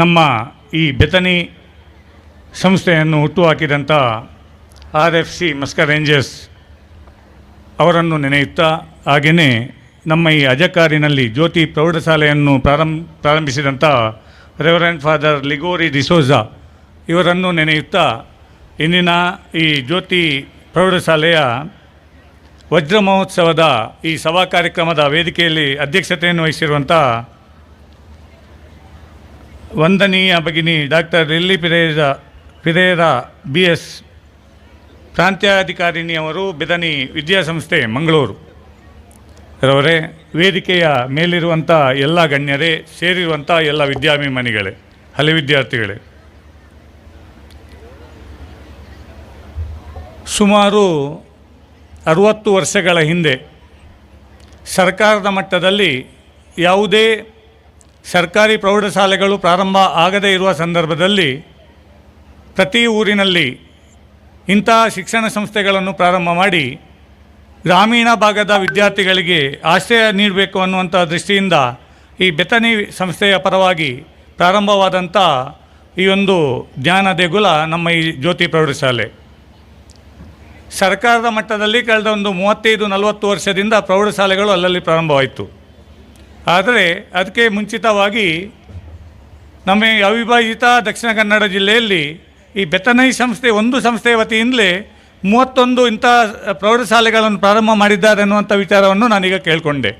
ನಮ್ಮ ಈ ಬೆತನಿ ಸಂಸ್ಥೆಯನ್ನು ಹುಟ್ಟುಹಾಕಿದಂಥ R F C Mascarenhas ಅವರನ್ನು ನೆನೆಯುತ್ತಾ, ಹಾಗೆಯೇ ನಮ್ಮ ಈ ಅಜಕಾರಿನಲ್ಲಿ ಜ್ಯೋತಿ ಪ್ರೌಢಶಾಲೆಯನ್ನು ಪ್ರಾರಂಭ, ಪ್ರಾರಂಭಿಸಿದಂಥ ರೆವರೆಂಟ್ ಫಾದರ್ ಲಿಗೋರಿ ಡಿಸೋಜಾ ಇವರನ್ನು ನೆನೆಯುತ್ತಾ, ಇಂದಿನ ಈ ಜ್ಯೋತಿ ಪ್ರೌಢಶಾಲೆಯ ವಜ್ರ ಮಹೋತ್ಸವದ ಈ ಸಭಾ ಕಾರ್ಯಕ್ರಮದ ವೇದಿಕೆಯಲ್ಲಿ ಅಧ್ಯಕ್ಷತೆಯನ್ನು ವಹಿಸಿರುವಂಥ ವಂದನೀಯ ಭಗಿನಿ doctor Lilly Pereira Pereira B S ಪ್ರಾಂತ್ಯಾಧಿಕಾರಿಣಿಯವರು Bethany ವಿದ್ಯಾಸಂಸ್ಥೆ, ಮಂಗಳೂರು. ರವರೇ, ವೇದಿಕೆಯ ಮೇಲಿರುವಂಥ ಎಲ್ಲ ಗಣ್ಯರೇ ಸೇರಿರುವಂಥ ಎಲ್ಲ ವಿದ್ಯಾಭಿಮಾನಿಗಳೇ, ಹಳೆ ವಿದ್ಯಾರ್ಥಿಗಳೇ. ಸುಮಾರು ಅರುವತ್ತು ವರ್ಷಗಳ ಹಿಂದೆ ಸರ್ಕಾರದ ಮಟ್ಟದಲ್ಲಿ ಯಾವುದೇ ಸರ್ಕಾರಿ ಪ್ರೌಢಶಾಲೆಗಳು ಪ್ರಾರಂಭ ಆಗದೇ ಇರುವ ಸಂದರ್ಭದಲ್ಲಿ ಪ್ರತಿ ಊರಿನಲ್ಲಿ ಇಂತಹ ಶಿಕ್ಷಣ ಸಂಸ್ಥೆಗಳನ್ನು ಪ್ರಾರಂಭ ಮಾಡಿ ಗ್ರಾಮೀಣ ಭಾಗದ ವಿದ್ಯಾರ್ಥಿಗಳಿಗೆ ಆಶ್ರಯ ನೀಡಬೇಕು ಅನ್ನುವಂಥ ದೃಷ್ಟಿಯಿಂದ ಈ ಬೆತನಿ ಸಂಸ್ಥೆಯ ಪರವಾಗಿ ಪ್ರಾರಂಭವಾದಂಥ ಈ ಒಂದು ಜ್ಞಾನ ದೇಗುಲ ನಮ್ಮ ಈ ಜ್ಯೋತಿ ಪ್ರೌಢಶಾಲೆ. ಸರ್ಕಾರದ ಮಟ್ಟದಲ್ಲಿ ಕಳೆದ ಒಂದು ಮೂವತ್ತೈದು ನಲವತ್ತು ವರ್ಷದಿಂದ ಪ್ರೌಢಶಾಲೆಗಳು ಅಲ್ಲಲ್ಲಿ ಪ್ರಾರಂಭವಾಯಿತು. ಆದರೆ ಅದಕ್ಕೆ ಮುಂಚಿತವಾಗಿ ನಮ್ಮ ಅವಿಭಾಜಿತ ದಕ್ಷಿಣ ಕನ್ನಡ ಜಿಲ್ಲೆಯಲ್ಲಿ ಈ ಬೆತನೈ ಸಂಸ್ಥೆ ಒಂದು ಸಂಸ್ಥೆಯ ವತಿಯಿಂದಲೇ ಮೂವತ್ತೊಂದು ಇಂಥ ಪ್ರೌಢಶಾಲೆಗಳನ್ನು ಪ್ರಾರಂಭ ಮಾಡಿದ್ದಾರೆ ಅನ್ನುವಂಥ ವಿಚಾರವನ್ನು ನಾನೀಗ ಕೇಳಿಕೊಂಡೆ.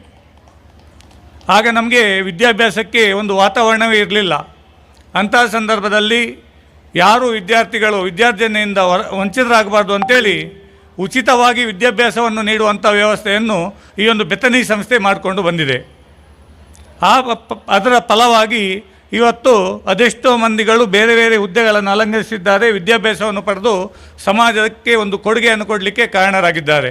ಆಗ ನಮಗೆ ವಿದ್ಯಾಭ್ಯಾಸಕ್ಕೆ ಒಂದು ವಾತಾವರಣವೇ ಇರಲಿಲ್ಲ. ಅಂತಹ ಸಂದರ್ಭದಲ್ಲಿ ಯಾರು ವಿದ್ಯಾರ್ಥಿಗಳು ವಿದ್ಯಾರ್ಜನೆಯಿಂದ ಹೊರ ವಂಚಿತರಾಗಬಾರ್ದು ಅಂತೇಳಿ ಉಚಿತವಾಗಿ ವಿದ್ಯಾಭ್ಯಾಸವನ್ನು ನೀಡುವಂಥ ವ್ಯವಸ್ಥೆಯನ್ನು ಈ ಒಂದು ಬೆತನಿ ಸಂಸ್ಥೆ ಮಾಡಿಕೊಂಡು ಬಂದಿದೆ. ಆ ಅದರ ಫಲವಾಗಿ ಇವತ್ತು ಅದೆಷ್ಟೋ ಮಂದಿಗಳು ಬೇರೆ ಬೇರೆ ಹುದ್ದೆಗಳನ್ನು ಅಲಂಕರಿಸಿದ್ದಾರೆ ವಿದ್ಯಾಭ್ಯಾಸವನ್ನು ಪಡೆದು ಸಮಾಜಕ್ಕೆ ಒಂದು ಕೊಡುಗೆಯನ್ನು ಕೊಡಲಿಕ್ಕೆ ಕಾರಣರಾಗಿದ್ದಾರೆ.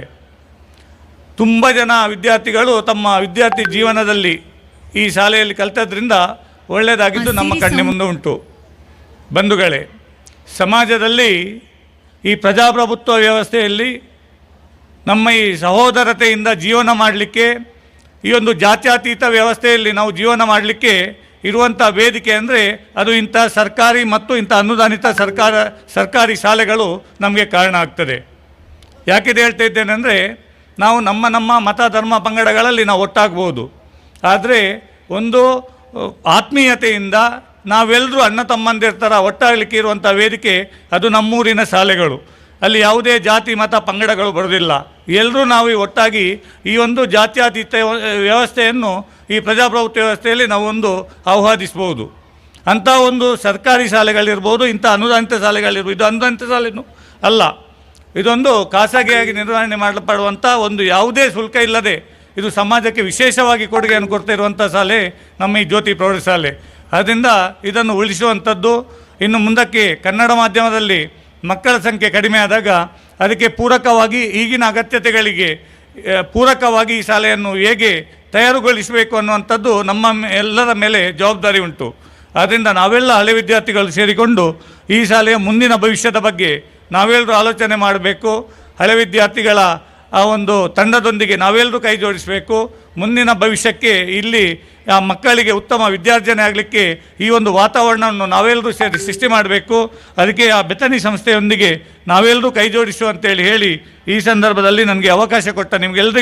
ತುಂಬ ಜನ ವಿದ್ಯಾರ್ಥಿಗಳು ತಮ್ಮ ವಿದ್ಯಾರ್ಥಿ ಜೀವನದಲ್ಲಿ ಈ ಶಾಲೆಯಲ್ಲಿ ಕಲಿತದ್ರಿಂದ ಒಳ್ಳೆಯದಾಗಿದ್ದು ನಮ್ಮ ಕಣ್ಣಿನ ಮುಂದೆ ಉಂಟು. ಬಂಧುಗಳೇ ಸಮಾಜದಲ್ಲಿ ಈ ಪ್ರಜಾಪ್ರಭುತ್ವ ವ್ಯವಸ್ಥೆಯಲ್ಲಿ ನಮ್ಮ ಈ ಸಹೋದರತೆಯಿಂದ ಜೀವನ ಮಾಡಲಿಕ್ಕೆ ಈ ಒಂದು ಜಾತ್ಯತೀತ ವ್ಯವಸ್ಥೆಯಲ್ಲಿ ನಾವು ಜೀವನ ಮಾಡಲಿಕ್ಕೆ ಇರುವಂಥ ವೇದಿಕೆ ಅಂದರೆ ಅದು ಇಂಥ ಸರ್ಕಾರಿ ಮತ್ತು ಇಂಥ ಅನುದಾನಿತ ಸರ್ಕಾರ, ಸರ್ಕಾರಿ ಶಾಲೆಗಳು ನಮಗೆ ಕಾರಣ ಆಗ್ತದೆ. ಯಾಕಿದೆ ಹೇಳ್ತಾ ಇದ್ದೇನೆ ಅಂದರೆ ನಾವು ನಮ್ಮ ನಮ್ಮ ಮತ ಧರ್ಮ ಪಂಗಡಗಳಲ್ಲಿ ನಾವು ಒಟ್ಟಾಗ್ಬೋದು. ಆದರೆ ಒಂದು ಆತ್ಮೀಯತೆಯಿಂದ ನಾವೆಲ್ಲರೂ ಅಣ್ಣ ತಮ್ಮಂದಿರ ಥರ ಒಟ್ಟಾಗಲಿಕ್ಕೆ ಇರುವಂಥ ವೇದಿಕೆ ಅದು ನಮ್ಮೂರಿನ ಶಾಲೆಗಳು. ಅಲ್ಲಿ ಯಾವುದೇ ಜಾತಿ, ಮತ, ಪಂಗಡಗಳು ಬರೋದಿಲ್ಲ ಎಲ್ಲರೂ ನಾವು ಒಟ್ಟಾಗಿ ಈ ಒಂದು ಜಾತ್ಯಾತೀತ ವ್ಯವಸ್ಥೆಯನ್ನು, ಈ ಪ್ರಜಾಪ್ರಭುತ್ವ ವ್ಯವಸ್ಥೆಯಲ್ಲಿ ನಾವು ಒಂದು ಆಹ್ವಾನಿಸ್ಬೋದು. ಅಂಥ ಒಂದು ಸರ್ಕಾರಿ ಶಾಲೆಗಳಿರ್ಬೋದು, ಇಂಥ ಅನುದಾನಿತ ಶಾಲೆಗಳಿರ್ಬೋದು. ಇದು ಅನುದಾನಿತ ಶಾಲೆನೂ ಅಲ್ಲ. ಇದೊಂದು ಖಾಸಗಿಯಾಗಿ ನಿರ್ವಹಣೆ ಮಾಡಲ್ಪಡುವಂಥ ಒಂದು ಯಾವುದೇ ಶುಲ್ಕ ಇಲ್ಲದೆ ಇದು ಸಮಾಜಕ್ಕೆ ವಿಶೇಷವಾಗಿ ಕೊಡುಗೆಯನ್ನು ಕೊಡ್ತಾ ಇರುವಂಥ ಶಾಲೆ ನಮ್ಮ ಈ ಜ್ಯೋತಿ ಪ್ರೌಢಶಾಲೆ. ಆದ್ದರಿಂದ ಇದನ್ನು ಉಳಿಸುವಂಥದ್ದು ಇನ್ನು ಮುಂದಕ್ಕೆ ಕನ್ನಡ ಮಾಧ್ಯಮದಲ್ಲಿ ಮಕ್ಕಳ ಸಂಖ್ಯೆ ಕಡಿಮೆ ಆದಾಗ ಅದಕ್ಕೆ ಪೂರಕವಾಗಿ ಈಗಿನ ಅಗತ್ಯತೆಗಳಿಗೆ ಪೂರಕವಾಗಿ ಈ ಶಾಲೆಯನ್ನು ಹೇಗೆ ತಯಾರುಗೊಳಿಸಬೇಕು ಅನ್ನುವಂಥದ್ದು ನಮ್ಮ ಎಲ್ಲರ ಮೇಲೆ ಜವಾಬ್ದಾರಿ ಉಂಟು. ಆದ್ದರಿಂದ ನಾವೆಲ್ಲ ಹಳೆ ವಿದ್ಯಾರ್ಥಿಗಳು ಸೇರಿಕೊಂಡು ಈ ಶಾಲೆಯ ಮುಂದಿನ ಭವಿಷ್ಯದ ಬಗ್ಗೆ ನಾವೆಲ್ಲರೂ ಆಲೋಚನೆ ಮಾಡಬೇಕು. ಹಳೆ ವಿದ್ಯಾರ್ಥಿಗಳ ಆ ಒಂದು ತಂಡದೊಂದಿಗೆ ನಾವೆಲ್ಲರೂ ಕೈ ಜೋಡಿಸಬೇಕು. ಮುಂದಿನ ಭವಿಷ್ಯಕ್ಕೆ ಇಲ್ಲಿ ಆ ಮಕ್ಕಳಿಗೆ ಉತ್ತಮ ವಿದ್ಯಾರ್ಜನೆ ಆಗಲಿಕ್ಕೆ ಈ ಒಂದು ವಾತಾವರಣವನ್ನು ನಾವೆಲ್ಲರೂ ಸೇರಿ ಸೃಷ್ಟಿ ಮಾಡಬೇಕು. ಅದಕ್ಕೆ ಆ ಬೆತನಿ ಸಂಸ್ಥೆಯೊಂದಿಗೆ ನಾವೆಲ್ಲರೂ ಕೈ ಜೋಡಿಸುವಂತೇಳಿ ಹೇಳಿ ಈ ಸಂದರ್ಭದಲ್ಲಿ ನನಗೆ ಅವಕಾಶ ಕೊಟ್ಟ ನಿಮಗೆಲ್ಲರಿಗೂ